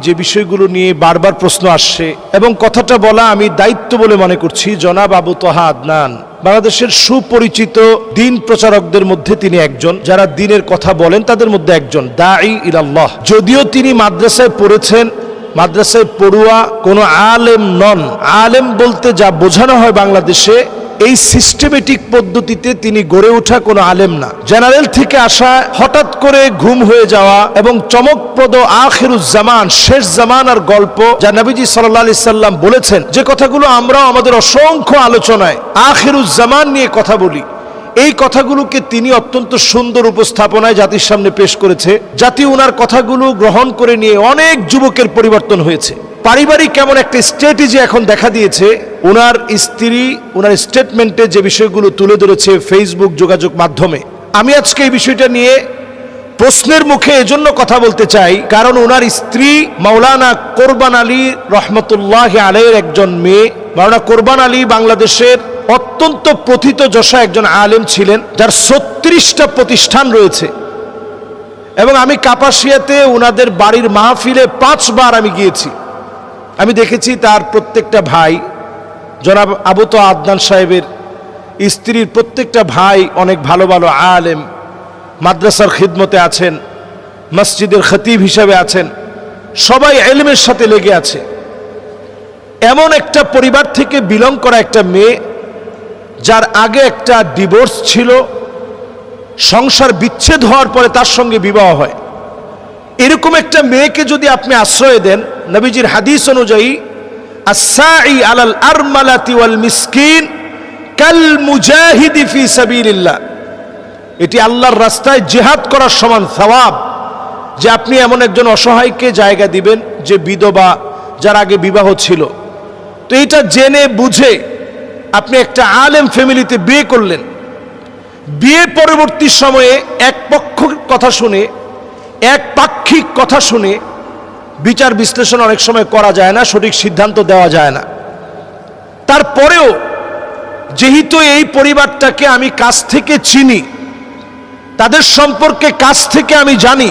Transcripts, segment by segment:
যে বিষয়গুলো নিয়ে বারবার প্রশ্ন আসছে এবং কথাটা বলা আমি দায়িত্ব বলে মনে করছি, জনাব আবু তোহা আদনান। বাংলাদেশের সুপরিচিত দিন প্রচারকদের মধ্যে তিনি একজন। যারা দিনের কথা বলেন, তাদের মধ্যে একজন। দাঈ ইলাল্লাহ। যদিও তিনি মাদ্রাসায় পড়েছেন, মাদ্রাসায় পড়ুয়া কোনো আলেম নন। আলেম বলতে যা বোঝানো হয় বাংলাদেশে এই সিস্টেমেটিক পদ্ধতিতে তিনি গড়ে ওঠা কোনো আলেম না। জেনারেল থেকে আসা, হঠাৎ করে ঘুম হয়ে যাওয়া এবং চমকপ্রদ আখেরুজ্জামান শেষ জামানার গল্প যা নবীজি সাল্লাহ সাল্লাম বলেছেন। যে কথাগুলো আমরাও আমাদের অসংখ্য আলোচনায় আখেরুজ্জামান নিয়ে কথা বলি, এই কথাগুলোকে তিনি অত্যন্ত সুন্দর উপস্থাপনায় জাতির সামনে পেশ করেছে জাতি ওনার কথাগুলো গ্রহণ করে নিয়ে অনেক যুবকের পরিবর্তন হয়েছে। পারিবারিক কেমন একটা স্ট্র্যাটেজি এখন দেখা দিয়েছে ওনার স্ত্রী ওনার স্টেটমেন্টে যে বিষয়গুলো তুলে ধরেছে ফেসবুক যোগাযোগ মাধ্যমে। আমি আজকে এই বিষয়টা নিয়ে প্রশ্নের মুখে এজন্য কথা বলতে চাই, কারণ ওনার স্ত্রী মাওলানা কোরবান আলী রহমতুল্লাহ আলের একজন মেয়ে। মাওলানা কোরবান আলী বাংলাদেশের অত্যন্ত প্রথিত যশা একজন আলেম ছিলেন, যার ছত্রিশটা প্রতিষ্ঠান রয়েছে। এবং আমি কাপাসিয়াতে ওনাদের বাড়ির মাহফিলে পাঁচবার আমি গিয়েছি। আমি দেখেছি তার প্রত্যেকটা ভাই, জনাব আবু তো আদনান সাহেবের স্ত্রীর প্রত্যেকটা ভাই অনেক ভালো ভালো আলেম, মাদ্রাসার খিদমতে আছেন, মসজিদের খতিব হিসাবে আছেন, সবাই এলমের সাথে লেগে আছে। এমন একটা পরিবার থেকে বিলং করা একটা মেয়ে, যার আগে একটা ডিভোর্স ছিল, সংসার বিচ্ছেদ হওয়ার পরে তার সঙ্গে বিবাহ হয়। এরকম একটা মেয়েকে যদি আপনি আশ্রয় দেন, নবীজির হাদিস অনুযায়ী আসাই আলাল আরমালাতি ওয়াল মিসকিন কাল মুজাহিদি ফি সাবিলিল্লাহ। এটি আল্লাহর রাস্তায় জেহাদ করার সমান সওয়াব, যে আপনি এমন একজন অসহায়কে জায়গা দিবেন, যে বিধবা যার আগে বিবাহ ছিল। তো এটা জেনে বুঝে আপনি একটা আলেম ফ্যামিলিতে বিয়ে করলেন। বিয়ে পরবর্তী সময়ে এক পক্ষ কথা শুনে এক পাক্ষিক কথা শুনে বিচার বিশ্লেষণ অনেক সময় করা যায় না, সঠিক সিদ্ধান্ত দেওয়া যায় না। তারপরেও যেহেতু এই পরিবারটাকে আমি কাছ থেকে চিনি, তাদের সম্পর্কে কাছ থেকে আমি জানি,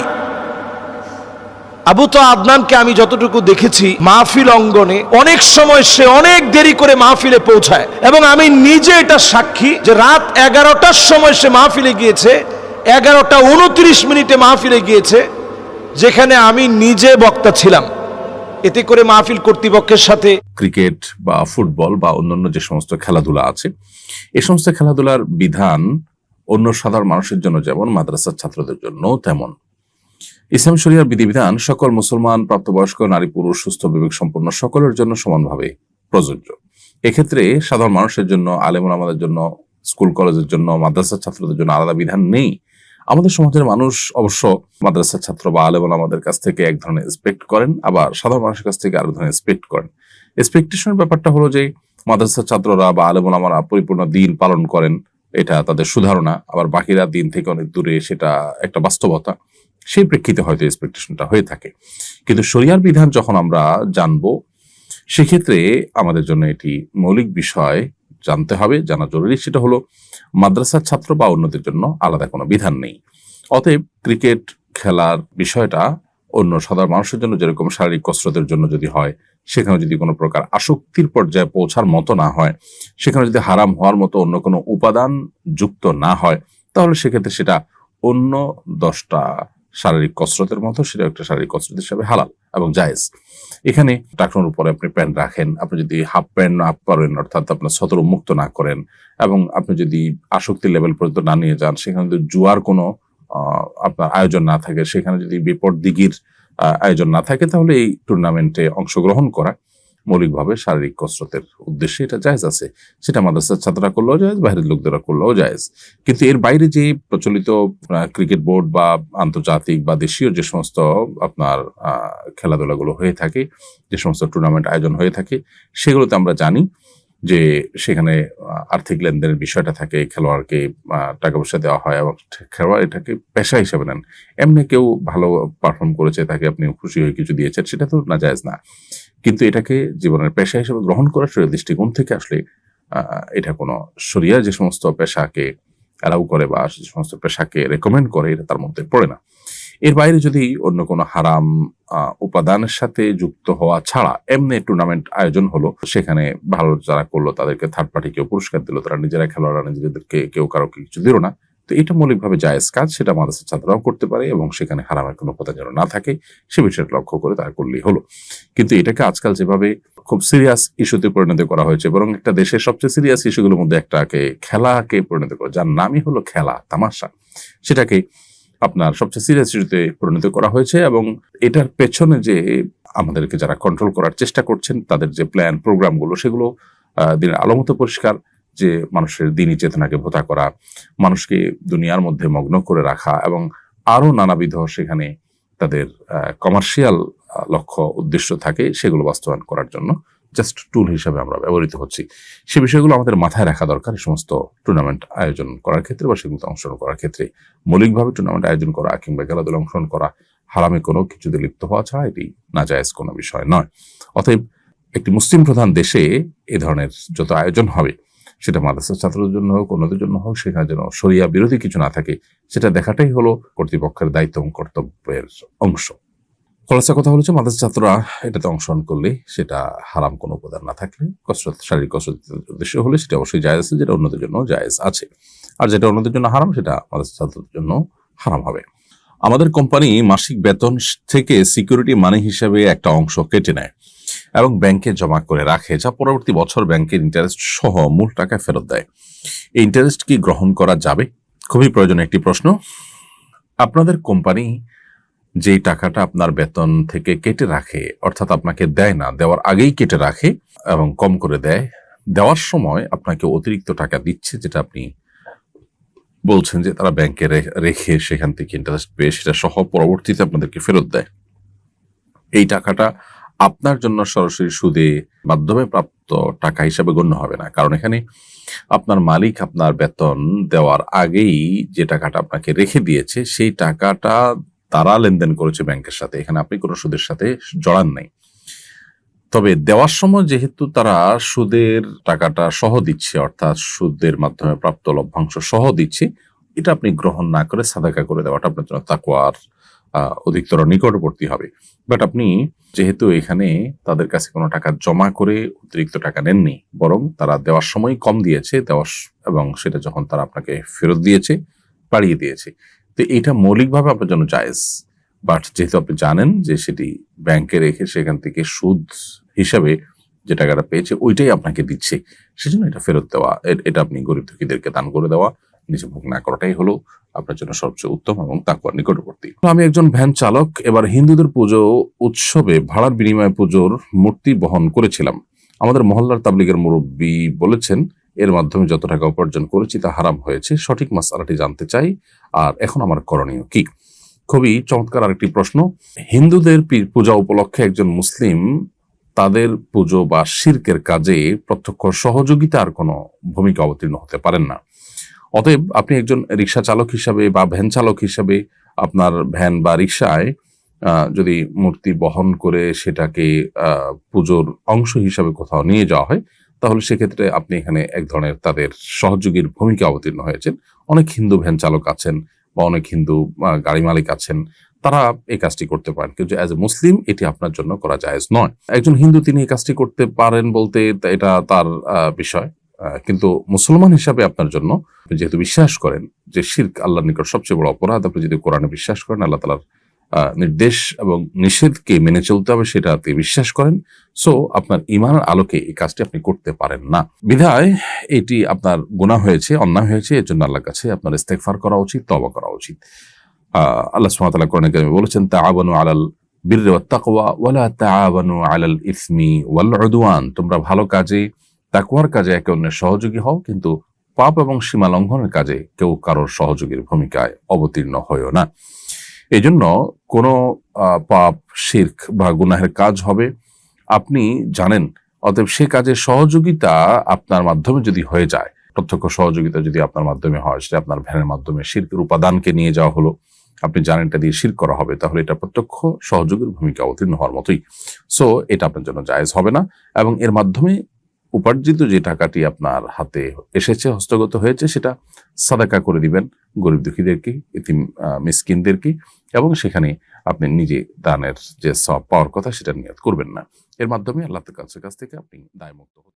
আবু তো আদনানকে আমি যতটুকু দেখেছি মাহফিল অঙ্গনে অনেক সময় সে অনেক দেরি করে মাহফিলে পৌঁছায় এবং আমি নিজে এটা সাক্ষী যে রাত এগারোটার সময় সে মাহফিলে গিয়েছে এগারোটা উনত্রিশ মিনিটে মাহফিলে গিয়েছে, যেখানে আমি নিজে বক্তা ছিলাম। এতে করে মাহফিল কর্তৃপক্ষের সাথে ক্রিকেট বা ফুটবল বা অন্যান্য যে সমস্ত খেলাধুলা আছে এই সমস্ত খেলাধুলার বিধান অন্য সাধারণ মানুষের জন্য যেমন, মাদ্রাসার ছাত্রদের জন্য তেমন। ইসলাম শরিয়ার বিধিবিধান সকল মুসলমান, প্রাপ্তবয়স্ক, নারী, পুরুষ, সুস্থ, বিবেক সম্পন্ন সকলের জন্য সমানভাবে প্রযোজ্য। এক্ষেত্রে সাধারণ মানুষের জন্য, আলেমুল আমাদের জন্য, স্কুল কলেজের জন্য, মাদ্রাসার ছাত্রদের জন্য আলাদা বিধান নেই। আমাদের সমাজের মানুষ অবশ্য মাদ্রাসার ছাত্র বা আলেমুল আমাদের কাছ থেকে এক ধরনের এক্সপেক্ট করেন, আবার সাধারণ মানুষের কাছ থেকে আরেক ধরনের এক্সপেক্ট করেন। এক্সপেকটেশনের ব্যাপারটা হলো যে, মাদ্রাসার ছাত্ররা বা আলেমুল আমারা পরিপূর্ণ দিন পালন করেন, এটা তাদের সুধারণা, আবার বাকিরা দিন থেকে অনেক দূরে সেটা একটা বাস্তবতা। সেই প্রেক্ষিতে হয়তো এক্সপেকটেশনটা হয়ে থাকে। কিন্তু শরিয়ার বিধান যখন আমরা জানব, সেক্ষেত্রে আমাদের জন্য এটি মৌলিক বিষয় জানতে হবে, জানা জরুরি। সেটা হলো, মাদ্রাসার ছাত্র বা অন্যদের জন্য আলাদা কোনো বিধান নেই। অতএব ক্রিকেট খেলার বিষয়টা অন্য সাধারণ মানুষের জন্য, যেরকম শারীরিক কসরতের জন্য যদি হয়, সেখানে যদি কোনো প্রকার আসক্তির পর্যায়ে পৌঁছার মতো না হয়, সেখানে যদি হারাম হওয়ার মতো অন্য কোনো উপাদান যুক্ত না হয়, তাহলে সেক্ষেত্রে সেটা অন্য দশটা শারীরিক কসরতের মতো সেটা একটা শারীরিক কসরত হিসাবে হালাল এবং জায়েজ। এখানে টাকনোর উপরে আপনি প্যান্ট রাখেন আপনি যদি হাফ প্যান্ট না করেন অর্থাৎ আপনার সতর মুক্ত না করেন এবং আপনি যদি আসক্তি লেভেল পর্যন্ত না নিয়ে যান সেখানে যদি জুয়ার কোনো আপনার আয়োজন না থাকে সেখানে যদি বিপদ আহ, আয়োজন না থাকে তাহলে এই টুর্নামেন্টে অংশগ্রহণ করা মৌলিকভাবে শারীরিক কসরতের উদ্দেশ্যে এটা জায়েজ আছে। সেটা মাদ্রাসার ছাত্ররা করলেও জায়েজ, বাইরের লোকদেরা করলেও জায়েজ। কিন্তু এর বাইরে যে প্রচলিত ক্রিকেট বোর্ড বা আন্তর্জাতিক বা দেশীয় যে সমস্ত, আপনার খেলাধুলাগুলো হয়ে থাকে, যে সমস্ত টুর্নামেন্ট আয়োজন হয়ে থাকে, সেগুলোতে আমরা জানি যে সেখানে আর্থিক লেনদেনের বিষয়টা থাকে, খেলোয়াড়কে টাকা পয়সা দেওয়া হয় এবং খেলোয়াড় এটাকে পেশা হিসেবে নেন। এমনি কেউ ভালো পারফর্ম করেছে, তাকে আপনি খুশি হয়ে কিছু দিয়েছেন, সেটা তো না জায়েজ না। কিন্তু এটাকে জীবনের পেশা হিসেবে গ্রহণ করার শরীর দৃষ্টিকোণ থেকে আসলে এটা কোনো শরিয়া যে সমস্ত পেশাকে অ্যালাউ করে বা যে সমস্ত পেশাকে রেকমেন্ড করে, এটা তার মধ্যে পড়ে না। এর বাইরে যদি অন্য কোনো হারাম উপাদানের সাথে যুক্ত হওয়া ছাড়া এমনি টুর্নামেন্ট আয়োজন হলো, সেখানে ভালো যারা করল তাদেরকে থার্ড পার্টি কেউ পুরস্কার দিল, তারা নিজেরা খেলোয়াড়রা নিজেদেরকে কেউ কারও কিছু দিল না। তো এটা মৌলিকভাবে জায়েজ কাজ, সেটা মাদ্রাসার ছাত্ররাও করতে পারে এবং সেখানে হারামের কোনো কথা যেন না থাকে, সে বিষয়টা লক্ষ্য করে তারা করলেই হলো। কিন্তু এটাকে আজকাল যেভাবে খুব সিরিয়াস ইস্যুতে পরিণত করা হয়েছে, বরং একটা দেশের সবচেয়ে সিরিয়াস ইস্যুগুলোর মধ্যে একটাকে, খেলাকে পরিণত করা, যার নামই হলো খেলা, তামাশা, সেটাকে আপনার সবচেয়ে সিরিয়াস ইস্যুতে পরিণত করা হয়েছে এবং এটার পেছনে যে আমাদেরকে যারা কন্ট্রোল করার চেষ্টা করছেন, তাদের যে প্ল্যান প্রোগ্রামগুলো সেগুলো দিনের আলোমত পরিষ্কার যে মানুষের দিনী চেতনাকে ভোতা করা, মানুষকে দুনিয়ার মধ্যে মগ্ন করে রাখা এবং আরও নানাবিধ সেখানে তাদের কমার্শিয়াল লক্ষ্য, উদ্দেশ্য থাকে, সেগুলো বাস্তবায়ন করার জন্য জাস্ট টুল হিসাবে আমরা ব্যবহৃত হচ্ছি। সে বিষয়গুলো আমাদের মাথায় রাখা দরকার, এই সমস্ত টুর্নামেন্ট আয়োজন করার ক্ষেত্রে বা সেগুলোতে অংশগ্রহণ করার ক্ষেত্রে। মৌলিকভাবে টুর্নামেন্ট আয়োজন করা কিংবা খেলাধুলা অংশগ্রহণ করা, হারামে কোনো কিছুতে লিপ্ত হওয়া ছাড়া এটি নাজায়েজ কোনো বিষয় নয়। অতএব একটি মুসলিম প্রধান দেশে এ ধরনের যত আয়োজন হবে সেটা মাদ্রাসার ছাত্রদের জন্য হোক, অন্যদের জন্য হোক, সেখানে যেন সরিয়া বিরোধী কিছু না থাকে, সেটা দেখাটাই হলো কর্তৃপক্ষের দায়িত্ব এবং কর্তব্যের অংশ। খোলাসা কথা হলো যে মাদ্রাসা ছাত্ররা এটাতে অংশগ্রহণ করলে সেটা হারাম কোনো উপাদান না থাকলে, কসরত, শারীরিক কসরতের উদ্দেশ্য হলে সেটা অবশ্যই জায়েজ আছে, যেটা অন্যদের জন্য জায়েজ আছে। আর যেটা অন্যদের জন্য হারাম, সেটা মাদ্রাসা ছাত্রদের জন্য হারাম হবে। আমাদের কোম্পানি মাসিক বেতন থেকে সিকিউরিটি মানি হিসেবে একটা অংশ কেটে নেয়। এবং ব্যাংকে জমা করে রাখে, যা পরবর্তী বছর ব্যাংকের ইন্টারেস্ট সহ মূল টাকা ফেরত দেয়। এই ইন্টারেস্ট কি গ্রহণ করা যাবে? খুবই প্রয়োজনীয় একটি প্রশ্ন। আপনাদের কোম্পানি যে টাকাটা আপনার বেতন থেকে কেটে রাখে, অর্থাৎ আপনাকে দেয় না, দেওয়ার আগেই কেটে রাখে এবং কম করে দেয়, দেওয়ার সময় আপনাকে অতিরিক্ত টাকা দিচ্ছে, যেটা আপনি বলছেন যে তারা ব্যাংকে রেখে সেখান থেকে ইন্টারেস্ট পেয়ে সেটা সহ পরবর্তীতে আপনাদেরকে ফেরত দেয়। এই টাকাটা আপনার জন্য সরাসরি সুদে মাধ্যমে প্রাপ্ত টাকা হিসাবে গণ্য হবে না। কারণ এখানে আপনার মালিক আপনার বেতন দেওয়ার আগেই যে টাকাটা আপনাকে রেখে দিয়েছে, সেই টাকাটা তারা লেনদেন করেছে ব্যাংকের সাথে। এখানে আপনি কোনো সুদের সাথে জড়ান নাই। তবে দেওয়ার সময় যেহেতু তারা সুদের টাকাটা সহ দিচ্ছে, অর্থাৎ সুদের মাধ্যমে প্রাপ্ত লভ্যাংশ সহ দিচ্ছে, এটা আপনি গ্রহণ না করে সাদাকা করে দেওয়াটা আপনার জন্য তাকুয়ার অধিকতর নিকটবর্তী হবে। বাট আপনি যেহেতু এখানে তাদের কাছে কোনো টাকা জমা করে অতিরিক্ত টাকা নেননি, বরং তারা দেওয়ার সময় কম দিয়েছে, দেওয়ার এবং সেটা যখন তারা আপনাকে ফেরত দিয়েছে, বাড়িয়ে দিয়েছে। তো এটা মৌলিকভাবে আপনার জন্য জায়েজ। বাট যেহেতু আপনি জানেন যে সেটি ব্যাংকে রেখে সেখান থেকে সুদ হিসাবে যে টাকাটা পেয়েছে, ওইটাই আপনাকে দিচ্ছে। সেজন্য এটা ফেরত দেওয়া এটা আপনি গরিব দুঃখীদেরকে দান করে দেওয়া নিজে ভোগ না করাটাই হলো আপনার জন্য সবচেয়ে উত্তম এবং তাকুয়ার নিকটবর্তী। আমি একজন ভ্যান চালক, এবার হিন্দুদের পুজো উৎসবে ভাড়ার বিনিময়ে পুজোর মূর্তি বহন করেছিলাম। আমাদের মহল্লার তাবলিগের মুরব্বী বলেছেন, এর মাধ্যমে যত টাকা উপার্জন করেছি তা হারাম হয়েছে, সঠিক মাসালাটি জানতে চাই, আর এখন আমার করণীয় কি? খুবই চমৎকার আরেকটি প্রশ্ন। হিন্দুদের পূজা উপলক্ষে একজন মুসলিম, তাদের পুজো বা শির্কের কাজে প্রত্যক্ষ সহযোগিতার কোনো ভূমিকা অবতীর্ণ হতে পারেন না। অতএব আপনি একজন রিক্সা চালক হিসাবে বা ভ্যান চালক হিসাবে আপনার ভ্যান বা রিক্সায় যদি মূর্তি বহন করে সেটাকে পুজোর অংশ হিসাবে কোথাও নিয়ে যাওয়া হয়, তাহলে সেক্ষেত্রে আপনি এখানে এক ধরনের তাদের সহযোগীর ভূমিকা অবতীর্ণ হয়েছেন। অনেক হিন্দু ভ্যান চালক আছেন বা অনেক হিন্দু গাড়ি মালিক আছেন, তারা এই কাজটি করতে পারেন। কিন্তু অ্যাজ এ মুসলিম এটি আপনার জন্য করা জায়েজ নয়। একজন হিন্দু তিনি এই কাজটি করতে পারেন বলতে এটা তার বিষয়। কিন্তু মুসলমান হিসাবে আপনার জন্য যেহেতু বিশ্বাস করেন যে শির্ক আল্লাহর নিকট সবচেয়ে বড় অপরাধ, আপনি যদি কোরআনে বিশ্বাস করেন, আল্লাহ তালার নির্দেশ এবং নিষেধকে মেনে চলতে হবে সেটা সেটাতে বিশ্বাস করেন। সো আপনার ইমানের আলোকে এই কাজটি আপনি করতে পারেন না। বিধায় এটি আপনার গুনাহ হয়েছে, অন্যায় হয়েছে, এর জন্য আল্লাহর কাছে আপনার ইস্তেগফার করা উচিত তবা করা উচিত। আল্লাহ তাআলা কোরআনে কারিমে বলেছেন তাআবানু আলাল বীর তাকওয়া, ওয়ালা তাআবানু আলাল ইসমি ওয়াল উদওয়ান। তোমরা ভালো কাজে তাকওয়ার কাজে একে অন্যের সহযোগী হও, কিন্তু পাপ এবং সীমা লঙ্ঘনের কাজে কেউ কারোর সহযোগীর ভূমিকায় অবতীর্ণ হয়েও না। এই জন্য কোনো পাপ, শির্ক বা গুনাহের কাজ হবে। আপনি জানেন, অতএব সে কাজের সহযোগিতা আপনার মাধ্যমে যদি হয়ে যায়, প্রত্যক্ষ সহযোগিতা যদি আপনার মাধ্যমে হয়, সেটা আপনার ভ্যানের মাধ্যমে শিল্পের উপাদানকে নিয়ে যাওয়া হলো। আপনি জানেন এটা দিয়ে শির করা হবে, তাহলে এটা প্রত্যক্ষ সহযোগীর ভূমিকা অবতীর্ণ হওয়ার মতোই। সো এটা আপনার জন্য জায়েজ হবে না এবং এর মাধ্যমে উপার্জিত যে টাকাটি আপনার হাতে এসেছে, হস্তগত হয়েছে, সেটা সাদাকা করে দিবেন গরিব দুঃখীদেরকে ইতিম মিসকিনদেরকে এবং সেখানে আপনি নিজে দানের যে সব পাওয়ার কথা সেটা নিয়োগ করবেন না। এর মাধ্যমে আল্লাহ কাছে কাছ থেকে আপনি দায়মুক্ত হন